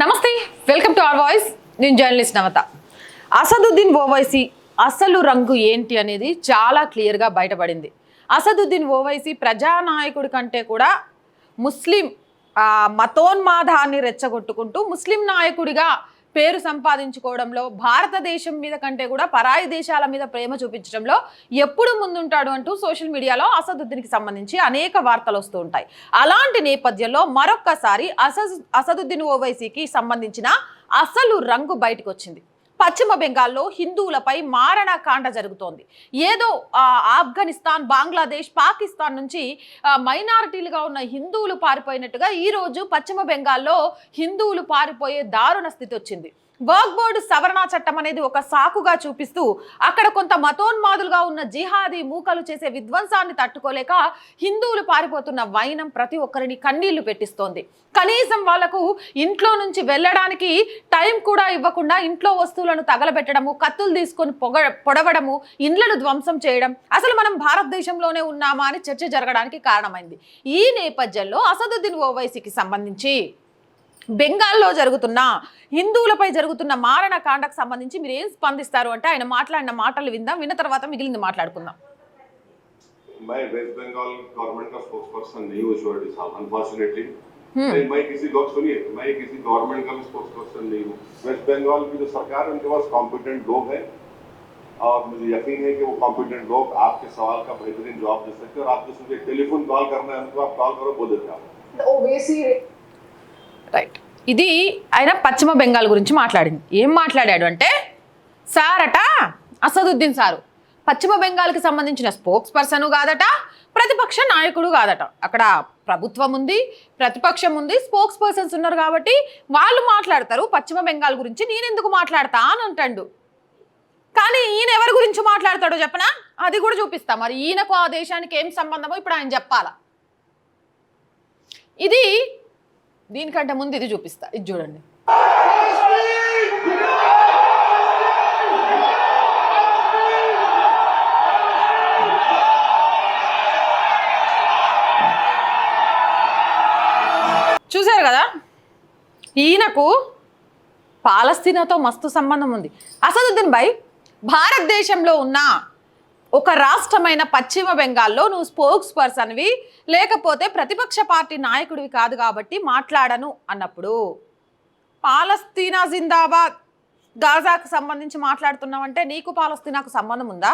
నమస్తే welcome to our voice. నేను journalist Navata. Asaduddin Owaisi అసలు రంగు ఏంటి అనేది చాలా క్లియర్గా బయటపడింది. అసదుద్దీన్ ఓవైసీ ప్రజానాయకుడి కంటే కూడా ముస్లిం మతోన్మాదాన్ని రెచ్చగొట్టుకుంటూ ముస్లిం నాయకుడిగా పేరు సంపాదించుకోవడంలో భారతదేశం మీద కంటే కూడా పరాయి దేశాల మీద ప్రేమ చూపించడంలో ఎప్పుడు ముందుంటాడు అంటూ సోషల్ మీడియాలో అసదుద్దీన్కి సంబంధించి అనేక వార్తలు వస్తూ ఉంటాయి. అలాంటి నేపథ్యంలో మరొక్కసారి అసద్ అసదుద్దీన్ ఓవైసీకి సంబంధించిన అసలు రంగు బయటకు వచ్చింది పశ్చిమ బెంగాల్లో హిందువులపై మారణకాండ జరుగుతోంది. ఏదో ఆఫ్ఘనిస్తాన్ బంగ్లాదేశ్ పాకిస్తాన్ నుంచి మైనారిటీలుగా ఉన్న హిందువులు పారిపోయినట్టుగా ఈరోజు పశ్చిమ బెంగాల్లో హిందువులు పారిపోయే దారుణ స్థితి వచ్చింది. వర్క్ బోర్డు సవరణ చట్టం అనేది ఒక సాకుగా చూపిస్తూ అక్కడ కొంత మతోన్మాదులుగా ఉన్న జిహాదీ మూకలు చేసే విధ్వంసాన్ని తట్టుకోలేక హిందువులు పారిపోతున్న వైనం ప్రతి ఒక్కరిని కన్నీళ్ళు పెట్టిస్తోంది. కనీసం వాళ్ళకు ఇంట్లో నుంచి వెళ్ళడానికి టైం కూడా ఇవ్వకుండా ఇంట్లో వస్తువులను తగలబెట్టడము కత్తులు తీసుకొని పొగ పొడవడము ఇండ్లను ధ్వంసం చేయడం అసలు మనం భారతదేశంలోనే ఉన్నామా అని చర్చ జరగడానికి కారణమైంది. ఈ నేపథ్యంలో అసదుద్దీన్ ఓవైసీకి సంబంధించి బెంగాల్లో జరుగుతున్న హిందువులపై జరుగుతున్న మారణ కాండకు సంబంధించి మీరు ఏం స్పందిస్తారు అంటే ఆయన మాట్లాడిన మాటలు విందాం విన్న తర్వాత మిగిలింది మాట్లాడుకుందాం मैं वेस्ट बंगाल गवर्नमेंट का स्पोक्स पर्सन नहीं हूँ श्योरिटी साहब अनफॉर्चुनेटली हम्म। मैं किसी गौ- सुनिए मैं किसी गवर्नमेंट का भी स्पोक्स पर्सन नहीं हूँ वेस्ट बंगाल की जो सरकार है उनके पास कॉम्पिटेंट लोग हैं और मुझे यकीन है कि वो कॉम्पिटेंट लोग आपके सवाल का बेहतरीन जवाब दे सकते हैं और आपको सिर्फ एक टेलीफोन कॉल करना है उनको आप कॉल करो बोल देते हैं आप ओवैसी రైట్ ఇది ఆయన పశ్చిమ బెంగాల్ గురించి మాట్లాడింది. ఏం మాట్లాడాడు అంటే సారట అసదుద్దీన్ సారు. పశ్చిమ బెంగాల్కి సంబంధించిన స్పోక్స్ పర్సన్ కాదట ప్రతిపక్ష నాయకుడు కాదట. అక్కడ ప్రభుత్వం ఉంది ప్రతిపక్షం ఉంది స్పోక్స్ పర్సన్స్ ఉన్నారు కాబట్టి వాళ్ళు మాట్లాడతారు పశ్చిమ బెంగాల్ గురించి. నేను ఎందుకు మాట్లాడతా అని అంటాడు. కానీ ఈయన ఎవరి గురించి మాట్లాడతాడో చెప్పనా? అది కూడా చూపిస్తా. మరి ఈయనకు ఆ దేశానికి ఏం సంబంధమో ఇప్పుడు ఆయన చెప్పాలా? ఇది దీనికంటే ముందు ఇది చూపిస్తా. ఇది చూడండి. చూశారు కదా? ఈయనకు పాలస్తీనాతో మస్తు సంబంధం ఉంది. అసదుద్దీన్ భాయ్ భారతదేశంలో ఉన్న ఒక రాష్ట్రమైన పశ్చిమ బెంగాల్లో నువ్వు స్పోక్స్ పర్సన్వి లేకపోతే ప్రతిపక్ష పార్టీ నాయకుడివి కాదు కాబట్టి మాట్లాడను అన్నప్పుడు. పాలస్తీనా జిందాబాద్ గాజాకు సంబంధించి మాట్లాడుతున్నావంటే నీకు పాలస్తీనాకు సంబంధం ఉందా?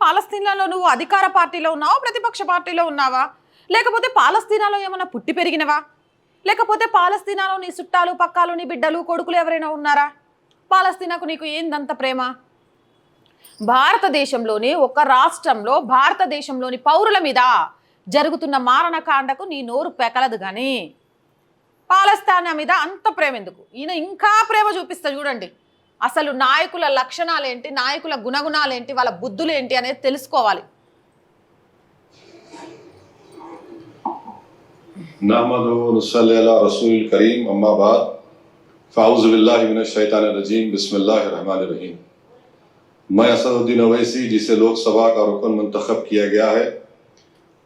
పాలస్తీనాలో నువ్వు అధికార పార్టీలో ఉన్నావా ప్రతిపక్ష పార్టీలో ఉన్నావా? లేకపోతే పాలస్తీనాలో ఏమైనా పుట్టి పెరిగినవా? లేకపోతే పాలస్తీనాలో నీ చుట్టాలు పక్కాలు నీ బిడ్డలు కొడుకులు ఎవరైనా ఉన్నారా? పాలస్తీనాకు నీకు ఏందంత ప్రేమ? భారతదేశంలోని ఒక రాష్ట్రంలో భారతదేశంలోని పౌరుల మీద జరుగుతున్న మారణకాండకు నీ నోరు పెకలదు కానీ పాలస్తానా మీద అంత ప్రేమ ఎందుకు ఈయన ఇంకా ప్రేమ చూపిస్తా చూడండి. అసలు నాయకుల లక్షణాలు ఏంటి నాయకుల గుణగుణాలు ఏంటి వాళ్ళ బుద్ధులు ఏంటి అనేది తెలుసుకోవాలి. میں اسد الدین اویسی جسے لوک سبھا کا رکن منتخب کیا گیا ہے،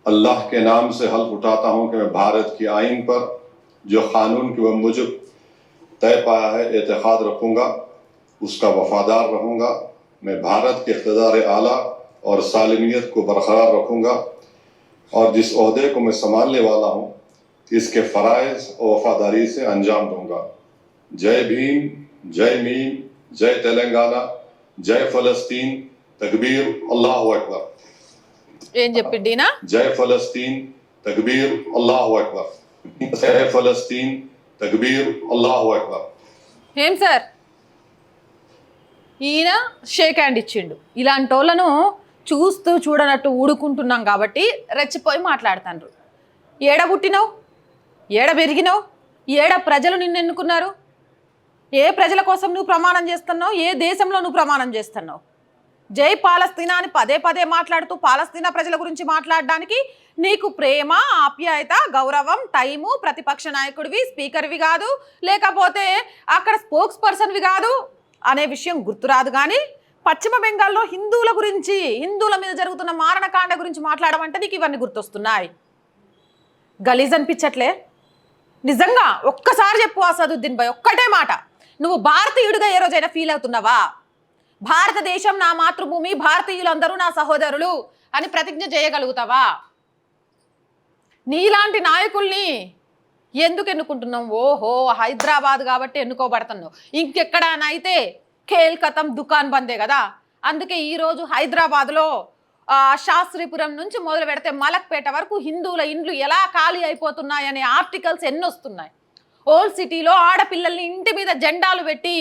اللہ کے نام سے حلف اٹھاتا ہوں کہ میں بھارت کی آئین پر جو قانون کے مجھے طے پایا ہے، اعتقاد رکھوں گا، اس کا وفادار رہوں گا، میں بھارت کے اقتدار اعلیٰ اور سالمیت کو برقرار رکھوں گا اور جس عہدے کو میں سنبھالنے والا ہوں، اس کے فرائض اور وفاداری سے انجام دوں گا۔ جے بھیم، جے میم، جے تلنگانہ జై ఫలస్తీన్ తక్బీర్ అల్లాహ్ అక్బర్. ఏం చెప్పిండినా జై ఫలస్తీన్ తక్బీర్ అల్లాహ్ అక్బర్. జై ఫలస్తీన్ తక్బీర్ అల్లాహ్ అక్బర్. ఏం సార్? ఈయన షేక్ హ్యాండ్ ఇచ్చిండు. ఇలాంటి వాళ్ళను చూస్తూ చూడనట్టు ఊడుకుంటున్నాం కాబట్టి రెచ్చిపోయి మాట్లాడుతాండ్రు. ఏడ పుట్టినావు? ఏడ పెరిగినావు? ఏడ ప్రజలు నిన్ను ఎన్నుకున్నారు ఏ ప్రజల కోసం నువ్వు ప్రమాణం చేస్తున్నావు? ఏ దేశంలో నువ్వు ప్రమాణం చేస్తున్నావు? జై పాలస్తీనా అని పదే పదే మాట్లాడుతూ పాలస్తీనా ప్రజల గురించి మాట్లాడడానికి నీకు ప్రేమ ఆప్యాయత గౌరవం టైము ప్రతిపక్ష నాయకుడివి స్పీకర్వి కాదు లేకపోతే అక్కడ స్పోక్స్ పర్సన్వి కాదు అనే విషయం గుర్తురాదు కానీ పశ్చిమ బెంగాల్లో హిందువుల గురించి హిందువుల మీద జరుగుతున్న మారణకాండ గురించి మాట్లాడమంటే నీకు ఇవన్నీ గుర్తొస్తున్నాయి. గలీజ్ అనిపించట్లే నిజంగా ఒక్కసారి చెప్పు అసదుద్దీన్ భాయ్ ఒక్కటే మాట. నువ్వు భారతీయుడిగా ఏ రోజైనా ఫీల్ అవుతున్నావా? భారతదేశం నా మాతృభూమి భారతీయులందరూ నా సహోదరులు అని ప్రతిజ్ఞ చేయగలుగుతావా? నీలాంటి నాయకుల్ని ఎందుకు ఎన్నుకుంటున్నావు? ఓహో హైదరాబాద్ కాబట్టి ఎన్నుకోబడుతున్నావు. ఇంకెక్కడనైతే కేల్కతం దుకాన్ బందే కదా? అందుకే ఈరోజు హైదరాబాద్లో శాస్త్రీపురం నుంచి మొదలు పెడితే మలక్పేట వరకు హిందువుల ఇండ్లు ఎలా ఖాళీ అయిపోతున్నాయనే ఆర్టికల్స్ ఎన్నొస్తున్నాయి. ఓల్డ్ సిటీలో ఆడపిల్లల్ని ఇంటి మీద జెండాలు పెట్టి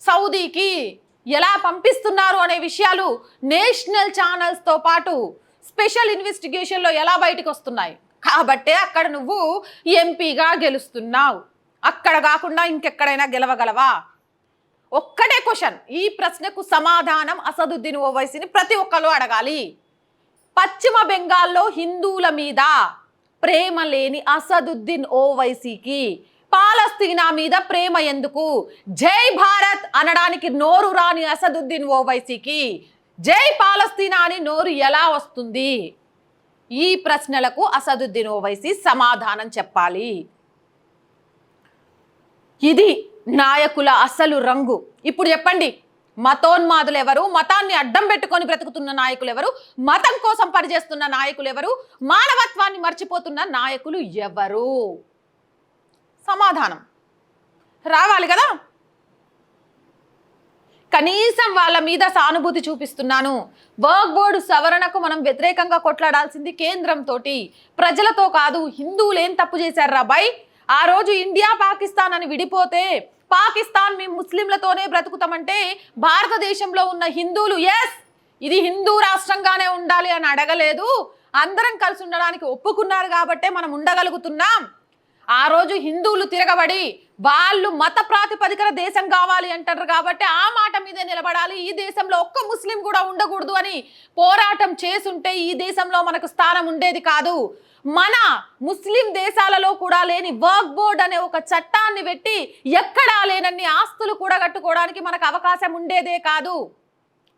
సౌదీకి ఎలా పంపిస్తున్నారు అనే విషయాలు నేషనల్ ఛానల్స్తో పాటు స్పెషల్ ఇన్వెస్టిగేషన్లో ఎలా బయటకు వస్తున్నాయి? కాబట్టే అక్కడ నువ్వు ఎంపీగా గెలుస్తున్నావు. అక్కడ కాకుండా ఇంకెక్కడైనా గెలవగలవా? ఒక్కటే క్వశ్చన్. ఈ ప్రశ్నకు సమాధానం అసదుద్దీన్ ఓవైసీని ప్రతి ఒక్కరు అడగాలి. పశ్చిమ బెంగాల్లో హిందువుల మీద ప్రేమ లేని అసదుద్దీన్ ఓవైసీకి పాలస్తీనా మీద ప్రేమ ఎందుకు? జై భారత్ అనడానికి నోరు రాని అసదుద్దీన్ ఓవైసీకి జై పాలస్తీనా అని నోరు ఎలా వస్తుంది? ఈ ప్రశ్నలకు అసదుద్దీన్ ఓవైసీ సమాధానం చెప్పాలి. ఇది నాయకుల అసలు రంగు. ఇప్పుడు చెప్పండి మతోన్మాదులు ఎవరు? మతాన్ని అడ్డం పెట్టుకొని బ్రతుకుతున్న నాయకులు ఎవరు? మతం కోసం పనిచేస్తున్న నాయకులు ఎవరు? మానవత్వాన్ని మర్చిపోతున్న నాయకులు ఎవరు? సమాధానం. రావాలి కదా? కనీసం వాళ్ళ మీద సానుభూతి చూపిస్తున్నాను. వర్క్ బోర్డు సవరణకు మనం వ్యతిరేకంగా కొట్లాడాల్సింది కేంద్రంతో ప్రజలతో కాదు హిందువులు ఏం తప్పు చేశారు రాబాయ్ ఆ రోజు ఇండియా పాకిస్తాన్ అని విడిపోతే పాకిస్తాన్ మేము ముస్లింలతోనే బ్రతుకుతామంటే భారతదేశంలో ఉన్న హిందువులు ఎస్ ఇది హిందూ రాష్ట్రంగానే ఉండాలి అని అడగలేదు. అందరం కలిసి ఉండడానికి ఒప్పుకున్నారు కాబట్టే మనం ఉండగలుగుతున్నాం. ఆ రోజు హిందువులు తిరగబడి వాళ్ళు మత ప్రాతిపదికన దేశం కావాలి అంటారు కాబట్టి ఆ మాట మీదే నిలబడాలి. ఈ దేశంలో ఒక్క ముస్లిం కూడా ఉండకూడదు అని పోరాటం చేసుంటే ఈ దేశంలో మనకు స్థానం ఉండేది కాదు. మన ముస్లిం దేశాలలో కూడా లేని వర్క్ బోర్డ్ అనే ఒక చట్టాన్ని పెట్టి ఎక్కడా లేనన్ని ఆస్తులు కూడా కట్టుకోవడానికి మనకు అవకాశం ఉండేదే కాదు.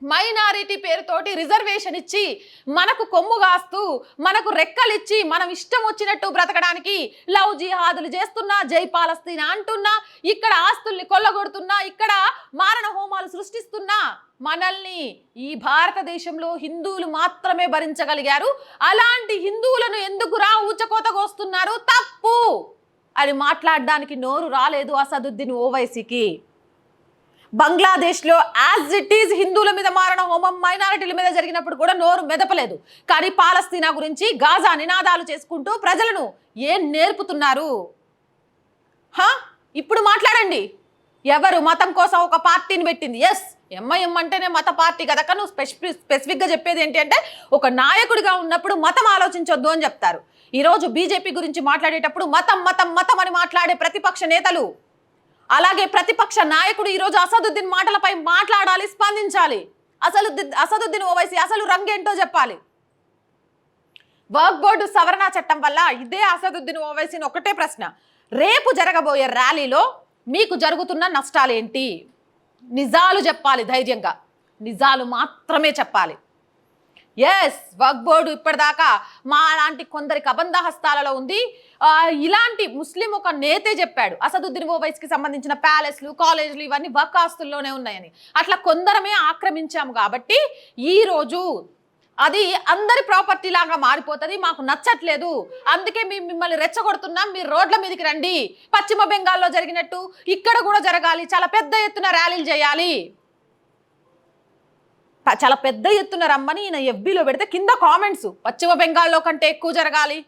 మైనారిటీ పేరుతోటి రిజర్వేషన్ ఇచ్చి మనకు కొమ్ము కాస్తూ మనకు రెక్కలిచ్చి మనం ఇష్టం వచ్చినట్టు బ్రతకడానికి లవ్ జిహాదులు చేస్తున్నా జై పాలస్తీనా అంటున్నా ఇక్కడ ఆస్తుల్ని కొల్లగొడుతున్నా ఇక్కడ మారణ హోమాలు సృష్టిస్తున్నా మనల్ని ఈ భారతదేశంలో హిందువులు మాత్రమే భరించగలిగారు. అలాంటి హిందువులను ఎందుకురా ఊచకోతకొస్తున్నారు తప్పు! అని మాట్లాడడానికి నోరు రాలేదు అసదుద్దీన్ ఓవైసీకి. బంగ్లాదేశ్లో యాజ్ ఇట్ ఈజ్ హిందువుల మీద మారణ హోమం మైనారిటీల మీద జరిగినప్పుడు కూడా నోరు మెదపలేదు. కానీ పాలస్తీనా గురించి గాజా నినాదాలు చేసుకుంటూ ప్రజలను ఏం నేర్పుతున్నారు? హా? ఇప్పుడు మాట్లాడండి. ఎవరు మతం కోసం ఒక పార్టీని పెట్టింది? ఎస్ ఎంఐఎం అంటేనే మత పార్టీ కదా. నువ్వు స్పెసిఫి స్పెసిఫిక్గా చెప్పేది ఏంటి అంటే ఒక నాయకుడిగా ఉన్నప్పుడు మతం ఆలోచించొద్దు అని చెప్తారు. ఈరోజు బీజేపీ గురించి మాట్లాడేటప్పుడు మతం మతం మతం అని మాట్లాడే ప్రతిపక్ష నేతలు అలాగే ప్రతిపక్ష నాయకుడు ఈరోజు అసదుద్దీన్ మాటలపై మాట్లాడాలి స్పందించాలి. అసలు అసదుద్దీన్ ఓవైసీ అసలు రంగేంటో చెప్పాలి. వర్క్ బోర్డు సవరణ చట్టం వల్ల ఇదే అసదుద్దీన్ ఓవైసీని ఒకటే ప్రశ్న. రేపు జరగబోయే ర్యాలీలో మీకు జరుగుతున్న నష్టాలేంటి? నిజాలు చెప్పాలి ధైర్యంగా. నిజాలు మాత్రమే చెప్పాలి. ఎస్ వక్ బోర్డు ఇప్పటిదాకా మా లాంటి కొందరికి అబంధ హస్తాలలో ఉంది ఇలాంటి ముస్లిం ఒక నేతే చెప్పాడు. అసదుద్దీన్ ఓవైస్కి సంబంధించిన ప్యాలెస్లు కాలేజీలు ఇవన్నీ వక్ ఆస్తుల్లోనే ఉన్నాయని. అట్లా కొందరమే ఆక్రమించాము కాబట్టి ఈ రోజు అది అందరి ప్రాపర్టీ లాగా మారిపోతుంది. మాకు నచ్చట్లేదు. అందుకే మేము మిమ్మల్ని రెచ్చగొడుతున్నాం. మీరు రోడ్ల మీదకి రండి. పశ్చిమ బెంగాల్లో జరిగినట్టు ఇక్కడ కూడా జరగాలి. చాలా పెద్ద ఎత్తున ర్యాలీలు చేయాలి. చాలా పెద్ద ఎత్తున రమ్మని ఈయన ఎఫ్బీలో పెడితే కింద కామెంట్స్ పశ్చిమ బెంగాల్లో కంటే ఎక్కువ జరగాలి.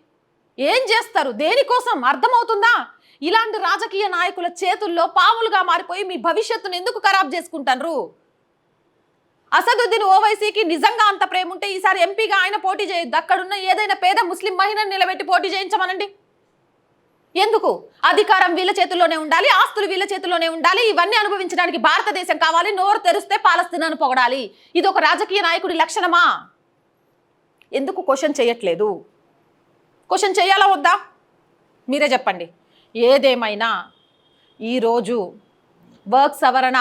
ఏం చేస్తారు? దేనికోసం? అర్థమవుతుందా? ఇలాంటి రాజకీయ నాయకుల చేతుల్లో పాములుగా మారిపోయి మీ భవిష్యత్తును ఎందుకు ఖరాబ్ చేసుకుంటారు అసదుద్దీన్ ఓవైసీకి నిజంగా అంత ప్రేమ ఉంటే ఈసారి ఎంపీగా ఆయన పోటీ చేయొద్దు. అక్కడున్న ఏదైనా పేద ముస్లిం మహిళను నిలబెట్టి పోటీ చేయించమనండి. ఎందుకు? అధికారం వీళ్ళ చేతుల్లోనే ఉండాలి ఆస్తులు వీళ్ళ చేతుల్లోనే ఉండాలి ఇవన్నీ అనుభవించడానికి భారతదేశం కావాలి నోరు తెరిస్తే పాలస్తీనాను పొగడాలి. ఇది ఒక రాజకీయ నాయకుడి లక్షణమా? ఎందుకు క్వశ్చన్ చేయట్లేదు? క్వశ్చన్ చేయాలా వద్దా? మీరే చెప్పండి. ఏదేమైనా ఈరోజు వర్క్ సవరణ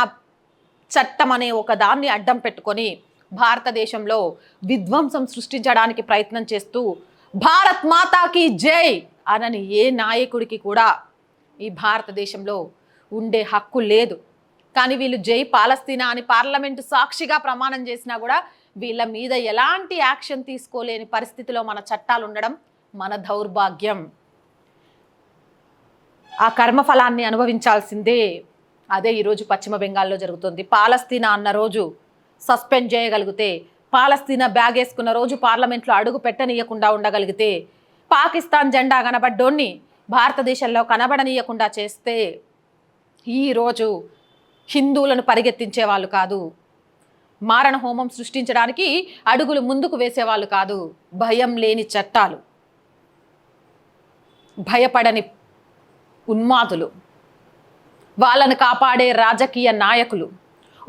చట్టం అనే ఒక దాన్ని అడ్డం పెట్టుకొని భారతదేశంలో విధ్వంసం సృష్టించడానికి ప్రయత్నం చేస్తూ భారత్ మాతాకి జై! అనని ఏ నాయకుడికి కూడా ఈ భారతదేశంలో ఉండే హక్కు లేదు. కానీ వీళ్ళు జై పాలస్తీనా అని పార్లమెంటు సాక్షిగా ప్రమాణం చేసినా కూడా వీళ్ళ మీద ఎలాంటి యాక్షన్ తీసుకోలేని పరిస్థితిలో మన చట్టాలు ఉండడం మన దౌర్భాగ్యం. ఆ కర్మఫలాన్ని అనుభవించాల్సిందే అదే ఈరోజు పశ్చిమ బెంగాల్లో జరుగుతుంది. పాలస్తీనా అన్న రోజు సస్పెండ్ చేయగలిగితే పాలస్తీనా బ్యాగ్ వేసుకున్న రోజు పార్లమెంట్లో అడుగు పెట్టనీయకుండా ఉండగలిగితే పాకిస్తాన్ జెండా కనబడ్డోన్ని భారతదేశంలో కనబడనీయకుండా చేస్తే ఈరోజు హిందువులను పరిగెత్తించే వాళ్ళు కాదు. మారణ హోమం సృష్టించడానికి అడుగులు ముందుకు వేసేవాళ్ళు కాదు. భయం లేని చట్టాలు. భయపడని ఉన్మాదులు. వాళ్ళను కాపాడే రాజకీయ నాయకులు.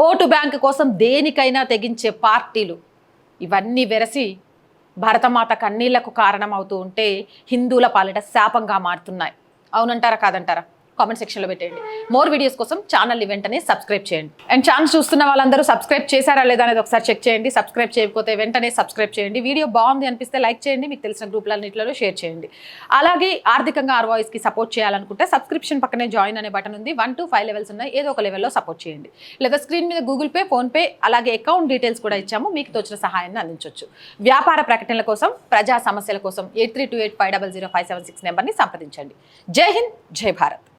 ఓటు బ్యాంకు కోసం దేనికైనా తెగించే పార్టీలు. ఇవన్నీ వెరసి భరతమాత కన్నీళ్ళకు కారణమవుతూ ఉంటే హిందువుల పాలిట శాపంగా మారుతున్నాయి. అవునంటారా కాదంటారా? కామెంట్ సెక్షన్లో పెట్టేయండి. మోర్ వీడియోస్ కోసం ఛానల్ని వెంటనే సబ్స్క్రైబ్ చేయండి. అండ్ ఛానల్ చూస్తున్న వాళ్ళందరూ సబ్స్క్రైబ్ చేశారా లేదా అనేది ఒకసారి చెక్ చేయండి. సబ్స్క్రైబ్ చేయకపోతే వెంటనే సబ్స్క్రైబ్ చేయండి. వీడియో బాగుంది అనిపిస్తే లైక్ చేయండి. మీకు తెలిసిన గ్రూప్లన్నింటిలో షేర్ చేయండి. అలాగే ఆర్థికంగా ఆర్ వాయిస్కి సపోర్ట్ చేయాలనుకుంటే సబ్స్క్రిప్షన్ పక్కనే జాయిన్ అనే బటన్ ఉంది. వన్ టు ఫైవ్ లెవెల్స్ ఉన్నాయి. ఏదో ఒక లెవెల్లో సపోర్ట్ చేయండి. లేదా స్క్రీన్ మీద గూగుల్ పే ఫోన్పే అలాగే అకౌంట్ డీటెయిల్స్ కూడా ఇచ్చాము. మీకు తోచిన సహాయాన్ని అందించవచ్చు వ్యాపార ప్రకటనల కోసం ప్రజా సమస్యల కోసం eight three two eight five double zero five seven six నెంబర్ని సంప్రదించండి. జై హింద్ జై భారత్.